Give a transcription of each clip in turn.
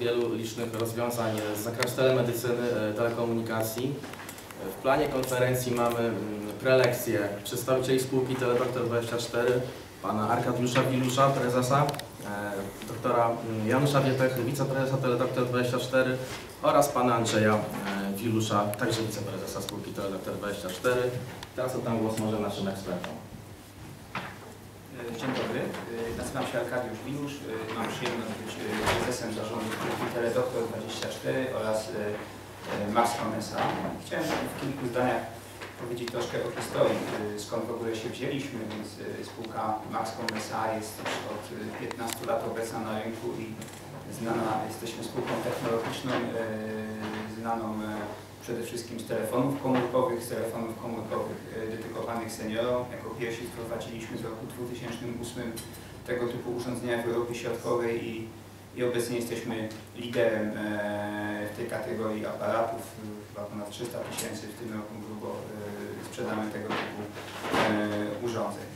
wielu licznych rozwiązań z zakresu telemedycyny, e, telekomunikacji. W planie konferencji mamy mm, prelekcję przedstawicieli spółki Teledoktor24, pana Arkadiusza Wilusza, prezesa, e, doktora mm, Janusza Wietechy, wiceprezesa Teledoktor24 oraz pana Andrzeja e, Wilusza, także wiceprezesa spółki Teledoktor24. Teraz oddam głos może naszym ekspertom. Dzień dobry, nazywam się Arkadiusz Wilusz, mam przyjemność być prezesem zarządu spółki Teledoktor24 oraz Maxcom S.A. Chciałem w kilku zdaniach powiedzieć troszkę o historii, skąd w ogóle się wzięliśmy, więc spółka Maxcom S.A. jest już od 15 lat obecna na rynku i znana, jesteśmy spółką technologiczną, znaną przede wszystkim z telefonów komórkowych, z telefonów komórkowych dedykowanych seniorom. Jako pierwsi wprowadziliśmy w roku 2008 tego typu urządzenia w Europie Środkowej i, i obecnie jesteśmy liderem w tej kategorii aparatów. Chyba ponad 300 tysięcy w tym roku grubo sprzedamy tego typu urządzeń.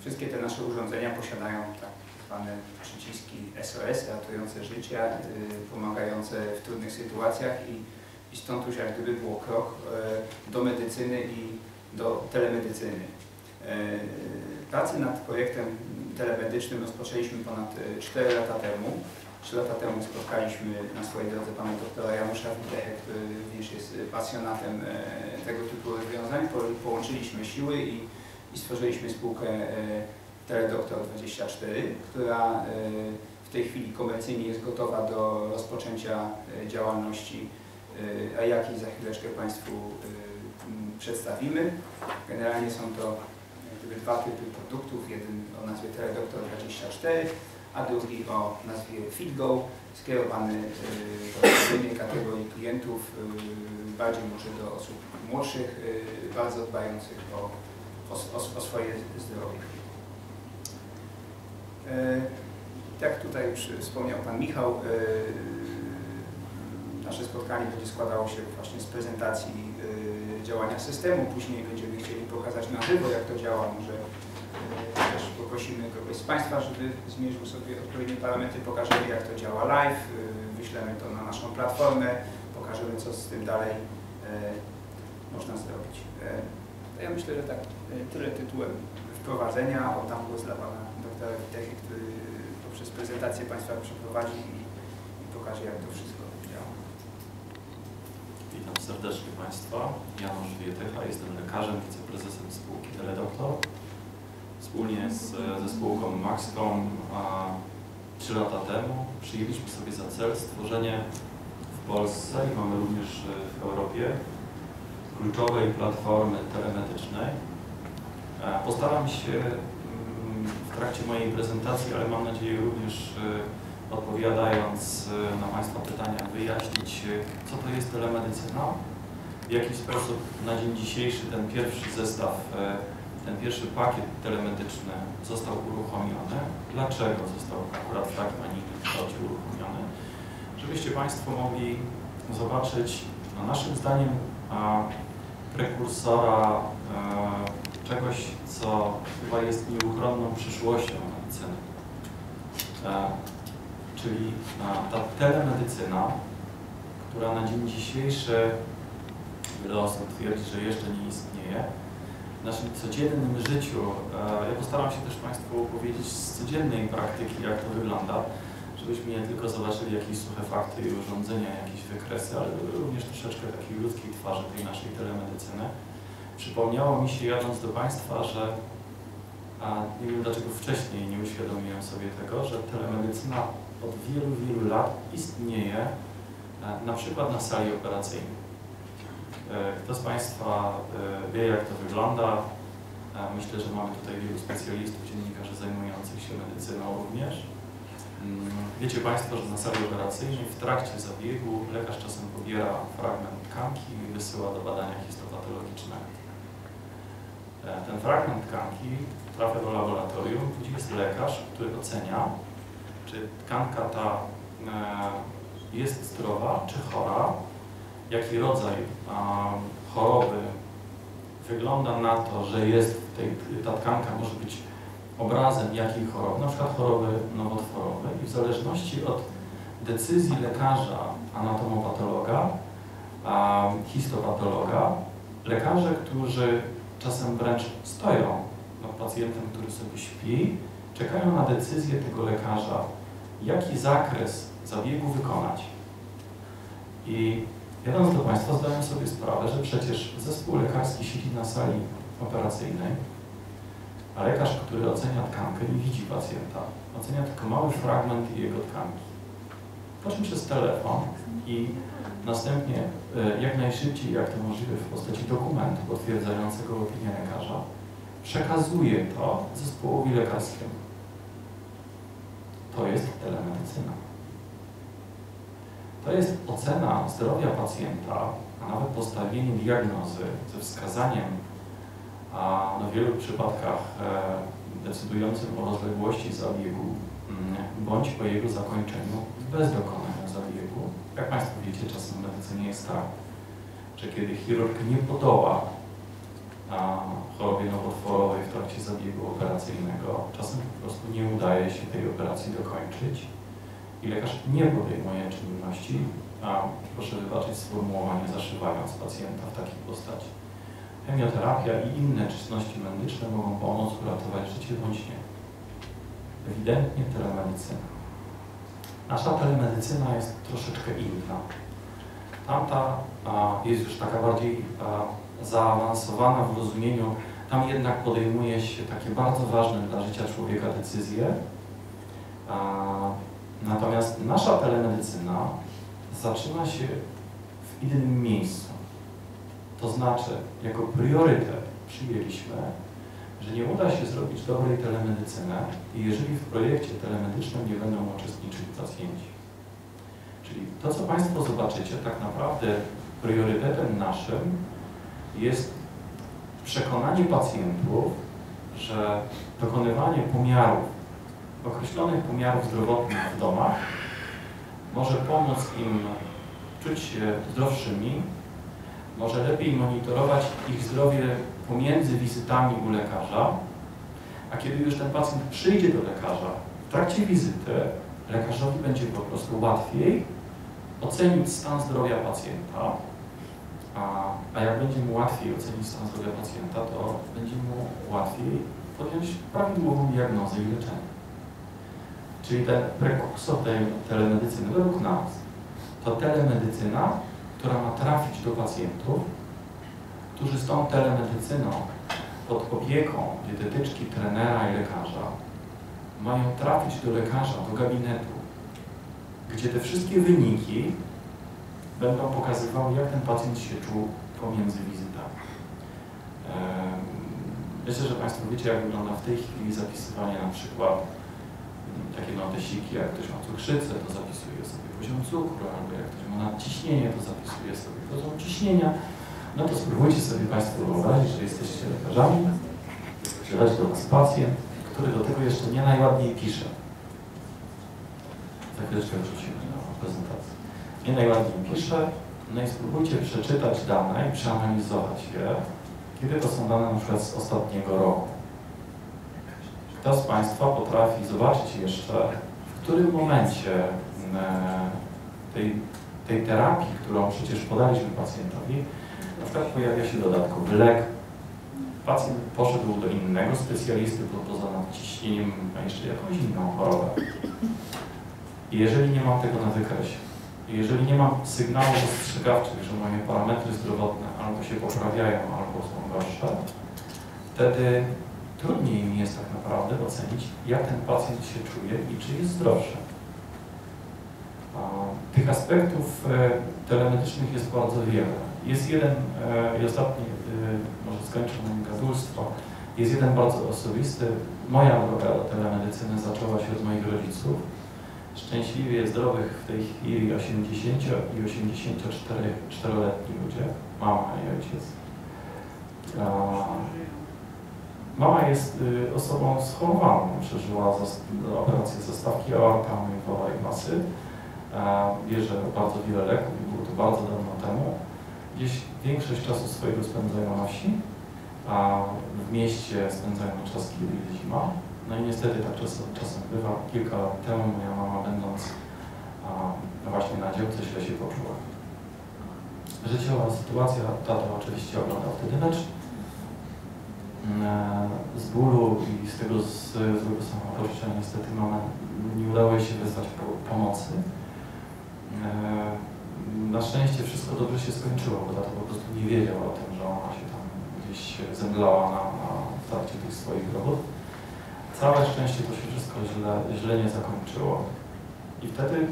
Wszystkie te nasze urządzenia posiadają tak zwane przyciski SOS, ratujące życia, pomagające w trudnych sytuacjach i i stąd już jak gdyby było krok e, do medycyny i do telemedyczny. E, Pracę nad projektem telemedycznym rozpoczęliśmy ponad 4 e, lata temu. 3 lata temu spotkaliśmy na swojej drodze pana doktora Janusza Widechę, który również jest pasjonatem tego typu rozwiązań. Połączyliśmy siły i, i stworzyliśmy spółkę Teledoktor24, która w tej chwili komercyjnie jest gotowa do rozpoczęcia działalności a jaki za chwileczkę Państwu przedstawimy. Generalnie są to dwa typy produktów. Jeden o nazwie Teledoktor 24, a drugi o nazwie FitGo, skierowany do innej kategorii klientów, bardziej może do osób młodszych, bardzo dbających o, o, o swoje zdrowie. Jak tutaj już wspomniał Pan Michał, Nasze spotkanie będzie składało się właśnie z prezentacji y, działania systemu. Później będziemy chcieli pokazać na żywo, jak to działa. Może y, też poprosimy kogoś z Państwa, żeby zmierzył sobie odpowiednie parametry, pokażemy jak to działa live, y, wyślemy to na naszą platformę, pokażemy co z tym dalej można zrobić. Ja myślę, że tak tyle tytułem wprowadzenia. Oddam głos dla Pana doktora Witechy, który poprzez prezentację Państwa przeprowadzi i pokaże jak to wszystko Witam serdecznie Państwa. Janusz Wietycha, jestem lekarzem, wiceprezesem spółki Teledoktor. Wspólnie z, ze spółką Maxcom a 3 lata temu przyjęliśmy sobie za cel stworzenie w Polsce i mamy również w Europie kluczowej platformy telemetycznej. Postaram się mm, w trakcie mojej prezentacji, ale mam nadzieję również odpowiadając e, na Państwa pytania, wyjaśnić, co to jest telemedycyna, w jaki sposób na dzień dzisiejszy ten pierwszy zestaw, e, ten pierwszy pakiet telemedyczny został uruchomiony, dlaczego został akurat w takim, a nie kształcie uruchomiony, żebyście Państwo mogli zobaczyć, no naszym zdaniem, prekursora czegoś, co chyba jest nieuchronną przyszłością medycyny czyli ta telemedycyna, która na dzień dzisiejszy wiele osób twierdzi, że jeszcze nie istnieje. W naszym codziennym życiu, e, ja postaram się też Państwu opowiedzieć z codziennej praktyki, jak to wygląda, żebyśmy nie tylko zobaczyli jakieś suche fakty i urządzenia, jakieś wykresy, ale również troszeczkę takiej ludzkiej twarzy tej naszej telemedycyny. Przypomniało mi się jadąc do Państwa, że a nie wiem dlaczego wcześniej nie uświadomiłem sobie tego, że telemedycyna od wielu, wielu lat istnieje e, na przykład na sali operacyjnej. E, kto z Państwa e, wie, jak to wygląda? Myślę, że mamy tutaj wielu specjalistów, dziennikarzy zajmujących się medycyną również. Mm, wiecie Państwo, że na sali operacyjnej w trakcie zabiegu lekarz czasem pobiera fragment tkanki i wysyła do badania histopatologicznego. Ten fragment tkanki trafia do laboratorium, gdzie jest lekarz, który ocenia, czy tkanka ta e, jest zdrowa, czy chora, jaki rodzaj choroby wygląda na to, że jest tej, ta tkanka może być obrazem jakiej choroby, na przykład choroby nowotworowej. I w zależności od decyzji lekarza anatomopatologa, histopatologa, lekarze, którzy czasem wręcz stoją nad pacjentem, który sobie śpi, czekają na decyzję tego lekarza, jaki zakres zabiegu wykonać. I jadąc do Państwa zdaję sobie sprawę, że przecież zespół lekarski siedzi na sali operacyjnej, a lekarz, który ocenia tkankę, nie widzi pacjenta. Ocenia tylko mały fragment jego tkanki. Po czym przez telefon i następnie e, jak najszybciej, jak to możliwe w postaci dokumentu potwierdzającego opinię lekarza, przekazuje to zespołowi lekarskiemu. To jest telemedycyna. To jest ocena zdrowia pacjenta, a nawet postawienie diagnozy ze wskazaniem, a w wielu przypadkach e, decydującym o rozległości zabiegu mm, bądź o jego zakończeniu bez dokonania zabiegu. Jak Państwo wiecie, czasem w medycynie jest tak, że kiedy chirurg nie podoła a, chorobie nowotworowej w trakcie zabiegu operacyjnego, czasem po prostu nie udaje się tej operacji dokończyć i lekarz nie podejmuje czynności, a proszę wybaczyć sformułowanie, zaszywając pacjenta w takiej postaci. Chemioterapia i inne czynności medyczne mogą pomóc uratować życie bądź nie. Ewidentnie telemedycyna. Nasza telemedycyna jest troszeczkę inna. Tamta a, jest już taka bardziej a, zaawansowana w rozumieniu, tam jednak podejmuje się takie bardzo ważne dla życia człowieka decyzje. Natomiast nasza telemedycyna zaczyna się w innym miejscu. To znaczy, jako priorytet przyjęliśmy, że nie uda się zrobić dobrej telemedycyny, jeżeli w projekcie telemedycznym nie będą uczestniczyć pacjenci. Czyli to, co Państwo zobaczycie, tak naprawdę priorytetem naszym jest przekonanie pacjentów, że dokonywanie pomiarów, określonych pomiarów zdrowotnych w domach może pomóc im czuć się zdrowszymi, może lepiej monitorować ich zdrowie pomiędzy wizytami u lekarza, a kiedy już ten pacjent przyjdzie do lekarza, w trakcie wizyty lekarzowi będzie po prostu łatwiej ocenić stan zdrowia pacjenta, a, a jak będzie mu łatwiej ocenić stan zdrowia pacjenta, to będzie mu łatwiej podjąć prawidłową diagnozę i leczenie. Czyli ten prekursor tej telemedycyny według nas to telemedycyna, która ma trafić do pacjentów, którzy z tą telemedycyną pod opieką dietetyczki, trenera i lekarza mają trafić do lekarza, do gabinetu, gdzie te wszystkie wyniki będą pokazywały, jak ten pacjent się czuł pomiędzy wizytami. Myślę, że Państwo wiecie, jak wygląda w tej chwili zapisywanie na przykład takie notesiki, jak ktoś ma cukrzycę, to zapisuje sobie poziom cukru, albo jak ktoś ma nadciśnienie, to zapisuje sobie poziom ciśnienia. No to spróbujcie sobie Państwo wyobrazić, że jesteście lekarzami, przychodzi do Was pacjent, który do tego jeszcze nie najładniej pisze. Za chwileczkę wrzucimy na prezentację. Nie najładniej pisze, no i spróbujcie przeczytać dane i przeanalizować je, kiedy to są dane na przykład z ostatniego roku. Kto z Państwa potrafi zobaczyć jeszcze, w którym momencie tej, tej terapii, którą przecież podaliśmy pacjentowi, na przykład pojawia się dodatkowy lek, pacjent poszedł do innego specjalisty, bo poza nadciśnieniem ma jeszcze jakąś inną chorobę. I jeżeli nie mam tego na wykresie, jeżeli nie mam sygnałów ostrzegawczych, że moje parametry zdrowotne albo się poprawiają, albo są gorsze, wtedy trudniej mi jest tak naprawdę ocenić, jak ten pacjent się czuje i czy jest zdrowszy. Tych aspektów e, telemedycznych jest bardzo wiele. Jest jeden, e, i ostatni, e, może skończę moje gadulstwo, jest jeden bardzo osobisty. Moja droga do telemedycyny zaczęła się od moich rodziców. Szczęśliwie zdrowych w tej chwili 80 i 84-letni ludzie, mama i ojciec. Mama jest y, osobą schorowaną, przeżyła operację zastawki wola i masy. Bierze bardzo wiele leków i było to bardzo dawno temu. Gdzieś większość czasu swojego spędzają na wsi, a w mieście spędzają czas, kiedy jest zima. No i niestety tak czasem, czasem bywa. Kilka lat temu moja mama będąc działce źle się poczuła. Życiowa sytuacja, tata oczywiście oglądał wtedy mecz. E, Z bólu i z tego złego samopoczucia niestety mama nie udało jej się wezwać po, pomocy. E, Na szczęście wszystko dobrze się skończyło, bo tata po prostu nie wiedział o tym, że ona się tam gdzieś zemdlała na, na trakcie tych swoich robót. Całe szczęście to się wszystko źle, źle nie zakończyło. I wtedy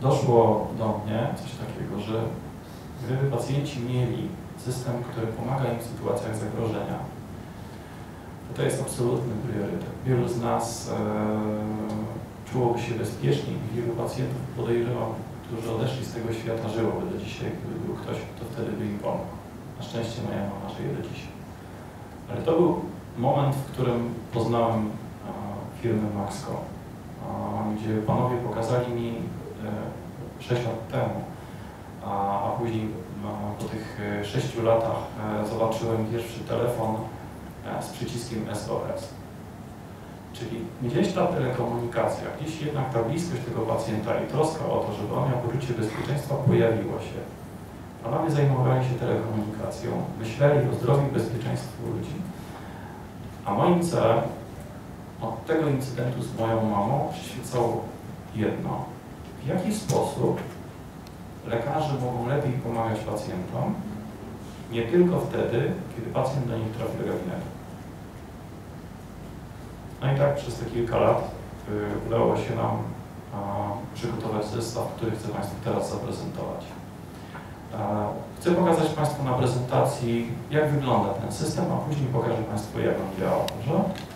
doszło do mnie coś takiego, że gdyby pacjenci mieli system, który pomaga im w sytuacjach zagrożenia, to to jest absolutny priorytet. Wielu z nas e, czułoby się bezpiecznie i wielu pacjentów podejrzewam, którzy odeszli z tego świata, żyłoby do dzisiaj, gdyby był ktoś, kto wtedy by im pomógł. Na szczęście moja mama żyje do dzisiaj. Ale to był moment, w którym poznałem e, firmę Maxco, e, gdzie panowie pokazali mi e, 6 lat temu, a, później e, po tych 6 latach e, zobaczyłem pierwszy telefon e, z przyciskiem SOS. Czyli gdzieś ta telekomunikacja, gdzieś jednak ta bliskość tego pacjenta i troska o to, żeby on miał poczucie bezpieczeństwa pojawiło się. Panowie zajmowali się telekomunikacją, myśleli o zdrowiu i bezpieczeństwu ludzi. A moim celem od tego incydentu z moją mamą przyświecało jedno. W jaki sposób lekarze mogą lepiej pomagać pacjentom, nie tylko wtedy, kiedy pacjent do nich trafi do gabinetu. No i tak przez te kilka lat y, udało się nam przygotować zestaw, który chcę Państwu teraz zaprezentować. Chcę pokazać Państwu na prezentacji, jak wygląda ten system, a później pokażę Państwu, jak on działa. Dobrze?